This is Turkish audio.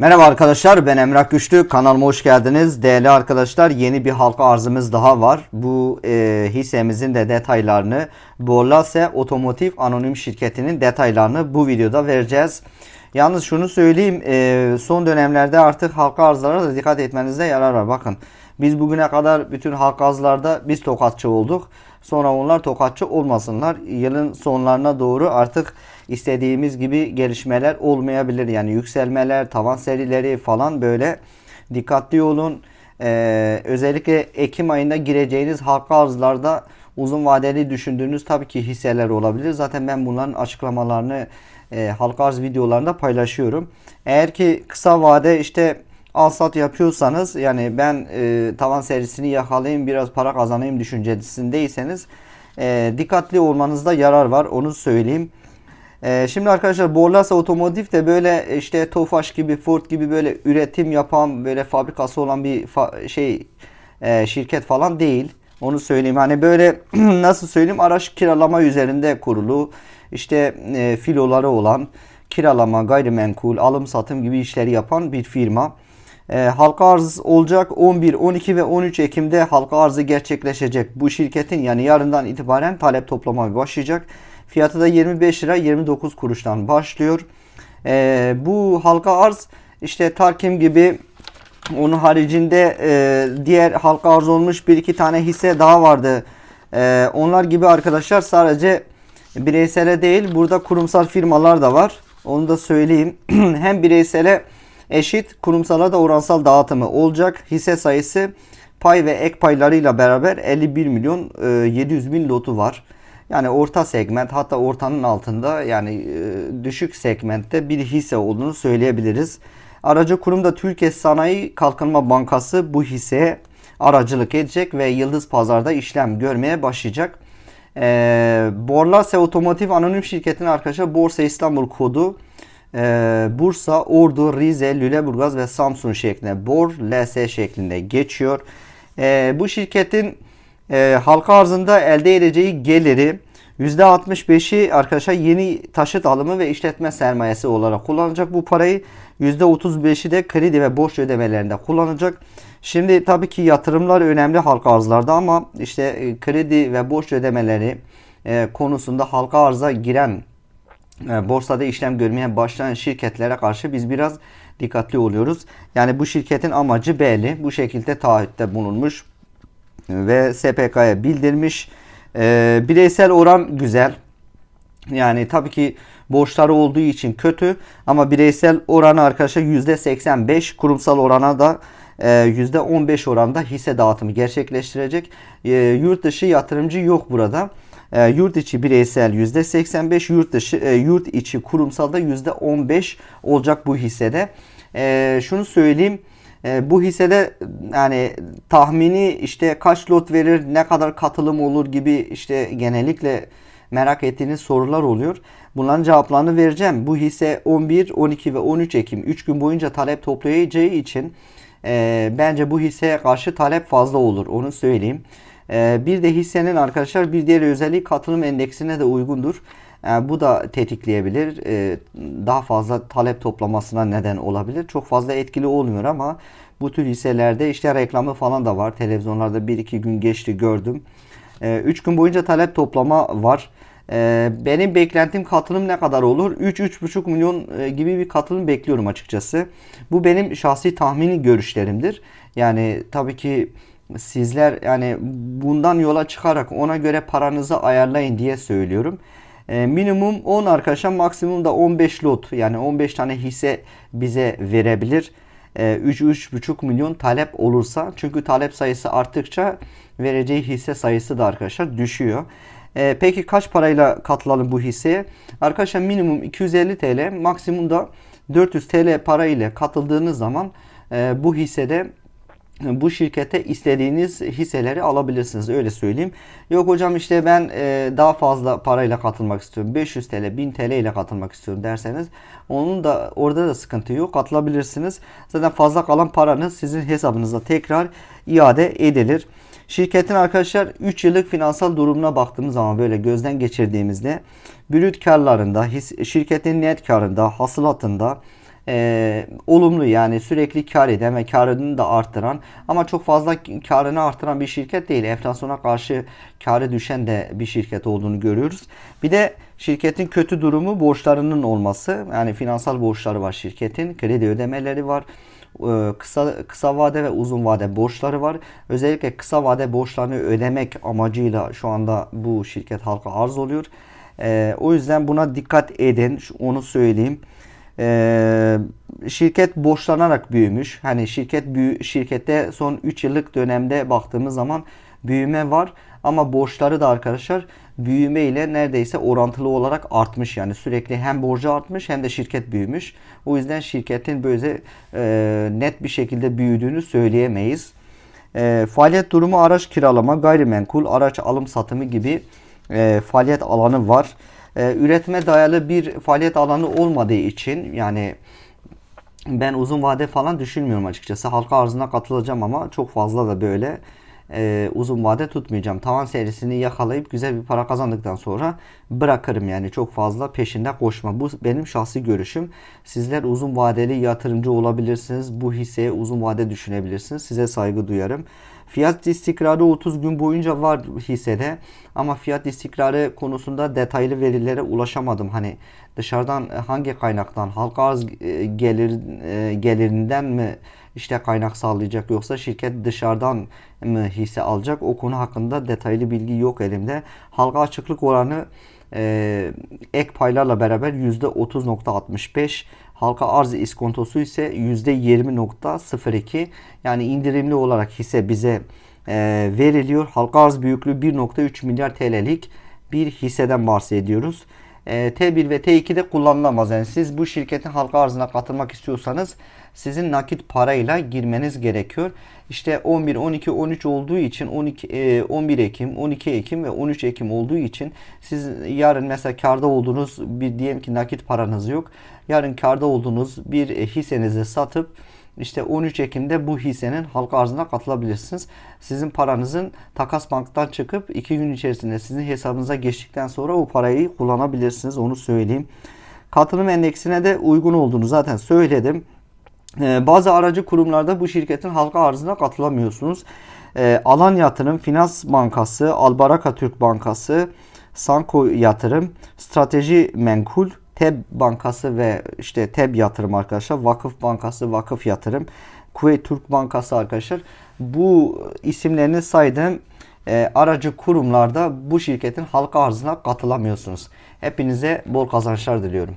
Merhaba arkadaşlar ben Emrah Güçlü kanalıma hoş geldiniz. Değerli arkadaşlar yeni bir halka arzımız daha var. Bu e, hissemizin de detaylarını Borlase Otomotiv Anonim Şirketi'nin detaylarını bu videoda vereceğiz. Yalnız şunu söyleyeyim e, son dönemlerde artık halka arzlara da dikkat etmenizde yarar var. Bakın biz bugüne kadar bütün halka arzlarda biz tokatçı olduk. Sonra onlar tokatçı olmasınlar. Yılın sonlarına doğru artık istediğimiz gibi gelişmeler olmayabilir. Yani yükselmeler, tavan serileri falan böyle dikkatli olun. Ee, özellikle Ekim ayında gireceğiniz halka arzlarda uzun vadeli düşündüğünüz tabii ki hisseler olabilir. Zaten ben bunların açıklamalarını e, halka arz videolarında paylaşıyorum. Eğer ki kısa vade işte al sat yapıyorsanız yani ben e, tavan serisini yakalayayım biraz para kazanayım düşüncesindeyseniz e, dikkatli olmanızda yarar var onu söyleyeyim. E, şimdi arkadaşlar Borlasa Otomotiv de böyle işte Tofaş gibi Ford gibi böyle üretim yapan böyle fabrikası olan bir fa- şey e, şirket falan değil. Onu söyleyeyim. Hani böyle nasıl söyleyeyim araç kiralama üzerinde kurulu işte e, filoları olan kiralama, gayrimenkul, alım satım gibi işleri yapan bir firma. E, halka arz olacak 11, 12 ve 13 Ekim'de halka arzı gerçekleşecek. Bu şirketin yani yarından itibaren talep toplamaya başlayacak. Fiyatı da 25 lira 29 kuruştan başlıyor. E, bu halka arz işte Tarkim gibi onun haricinde e, diğer halka arz olmuş bir iki tane hisse daha vardı. E, onlar gibi arkadaşlar sadece bireysele değil burada kurumsal firmalar da var. Onu da söyleyeyim. Hem bireysele eşit kurumsala da oransal dağıtımı olacak. Hisse sayısı pay ve ek paylarıyla beraber 51 milyon e, 700 bin lotu var. Yani orta segment hatta ortanın altında yani e, düşük segmentte bir hisse olduğunu söyleyebiliriz. Aracı kurumda Türkiye Sanayi Kalkınma Bankası bu hisseye aracılık edecek ve Yıldız Pazar'da işlem görmeye başlayacak. Ee, Borlase Otomotiv Anonim Şirketi'nin arkadaşlar Borsa İstanbul kodu e, Bursa, Ordu, Rize, Lüleburgaz ve Samsun şeklinde Bor LS şeklinde geçiyor. Ee, bu şirketin e, halka arzında elde edeceği geliri %65'i arkadaşlar yeni taşıt alımı ve işletme sermayesi olarak kullanacak bu parayı. %35'i de kredi ve borç ödemelerinde kullanacak. Şimdi tabii ki yatırımlar önemli halka arzlarda ama işte e, kredi ve borç ödemeleri e, konusunda halka arza giren borsada işlem görmeye başlayan şirketlere karşı biz biraz dikkatli oluyoruz. Yani bu şirketin amacı belli. Bu şekilde taahhütte bulunmuş ve SPK'ya bildirmiş. E, bireysel oran güzel. Yani tabii ki borçları olduğu için kötü ama bireysel oranı arkadaşlar %85 kurumsal orana da e, %15 oranda hisse dağıtımı gerçekleştirecek. E, yurt dışı yatırımcı yok burada. E, yurt içi bireysel %85, yurt dışı e, yurt içi kurumsalda %15 olacak bu hissede. E, şunu söyleyeyim. E, bu hissede yani tahmini işte kaç lot verir, ne kadar katılım olur gibi işte genellikle merak ettiğiniz sorular oluyor. Bunların cevaplarını vereceğim. Bu hisse 11, 12 ve 13 Ekim 3 gün boyunca talep toplayacağı için e, bence bu hisseye karşı talep fazla olur. Onu söyleyeyim. E, bir de hissenin arkadaşlar bir diğer özelliği katılım endeksine de uygundur. E, bu da tetikleyebilir. E, daha fazla talep toplamasına neden olabilir. Çok fazla etkili olmuyor ama bu tür hisselerde işte reklamı falan da var. Televizyonlarda 1-2 gün geçti gördüm. 3 gün boyunca talep toplama var. Ee, benim beklentim katılım ne kadar olur? 3-3,5 milyon e, gibi bir katılım bekliyorum açıkçası. Bu benim şahsi tahmini görüşlerimdir. Yani tabii ki sizler yani bundan yola çıkarak ona göre paranızı ayarlayın diye söylüyorum. Ee, minimum 10 arkadaşlar maksimum da 15 lot yani 15 tane hisse bize verebilir. 3-3,5 milyon talep olursa çünkü talep sayısı arttıkça vereceği hisse sayısı da arkadaşlar düşüyor. E, peki kaç parayla katılalım bu hisseye? Arkadaşlar minimum 250 TL, maksimum da 400 TL para ile katıldığınız zaman e, bu hissede bu şirkete istediğiniz hisseleri alabilirsiniz öyle söyleyeyim. Yok hocam işte ben e, daha fazla parayla katılmak istiyorum. 500 TL, 1000 TL ile katılmak istiyorum derseniz onun da orada da sıkıntı yok. Katılabilirsiniz. Zaten fazla kalan paranız sizin hesabınıza tekrar iade edilir. Şirketin arkadaşlar 3 yıllık finansal durumuna baktığımız zaman böyle gözden geçirdiğimizde brüt karlarında, şirketin net karında, hasılatında, e, olumlu yani sürekli kar eden ve karını da arttıran ama çok fazla karını arttıran bir şirket değil. Enflasyona karşı karı düşen de bir şirket olduğunu görüyoruz. Bir de şirketin kötü durumu borçlarının olması. Yani finansal borçları var şirketin. Kredi ödemeleri var e, kısa kısa vade ve uzun vade borçları var. Özellikle kısa vade borçlarını ödemek amacıyla şu anda bu şirket halka arz oluyor. E, o yüzden buna dikkat edin. Onu söyleyeyim. E, şirket borçlanarak büyümüş. Hani şirket büyü, şirkette son 3 yıllık dönemde baktığımız zaman büyüme var ama borçları da arkadaşlar büyüme ile neredeyse orantılı olarak artmış yani sürekli hem borcu artmış hem de şirket büyümüş. O yüzden şirketin böyle e, net bir şekilde büyüdüğünü söyleyemeyiz. E, faaliyet durumu araç kiralama, gayrimenkul, araç alım satımı gibi e, faaliyet alanı var. E, üretime dayalı bir faaliyet alanı olmadığı için yani ben uzun vade falan düşünmüyorum açıkçası. Halka arzına katılacağım ama çok fazla da böyle e, uzun vade tutmayacağım. Tavan serisini yakalayıp güzel bir para kazandıktan sonra bırakırım yani çok fazla peşinde koşma. Bu benim şahsi görüşüm. Sizler uzun vadeli yatırımcı olabilirsiniz. Bu hisseye uzun vade düşünebilirsiniz. Size saygı duyarım. Fiyat istikrarı 30 gün boyunca var hissede ama fiyat istikrarı konusunda detaylı verilere ulaşamadım. Hani dışarıdan hangi kaynaktan halka arz e, gelir e, gelirinden mi işte kaynak sağlayacak yoksa şirket dışarıdan mı hisse alacak o konu hakkında detaylı bilgi yok elimde. Halka açıklık oranı e, ek paylarla beraber %30.65 halka arz iskontosu ise %20.02 yani indirimli olarak hisse bize e, veriliyor. Halka arz büyüklüğü 1.3 milyar TL'lik bir hisseden bahsediyoruz. E, T1 ve T2'de kullanılamaz. Yani siz bu şirketin halka arzına katılmak istiyorsanız sizin nakit parayla girmeniz gerekiyor. İşte 11, 12, 13 olduğu için 12, e, 11 Ekim, 12 Ekim ve 13 Ekim olduğu için siz yarın mesela karda olduğunuz bir diyelim ki nakit paranız yok. Yarın karda olduğunuz bir e, hissenizi satıp işte 13 Ekim'de bu hissenin halka arzına katılabilirsiniz. Sizin paranızın takas banktan çıkıp 2 gün içerisinde sizin hesabınıza geçtikten sonra o parayı kullanabilirsiniz. Onu söyleyeyim. Katılım endeksine de uygun olduğunu zaten söyledim. Ee, bazı aracı kurumlarda bu şirketin halka arzına katılamıyorsunuz. Ee, Alan Yatırım, Finans Bankası, Albaraka Türk Bankası, Sanko Yatırım, Strateji Menkul, TEB Bankası ve işte TEB Yatırım arkadaşlar, Vakıf Bankası, Vakıf Yatırım, Kuveyt Türk Bankası arkadaşlar. Bu isimlerini saydığım e, aracı kurumlarda bu şirketin halka arzına katılamıyorsunuz. Hepinize bol kazançlar diliyorum.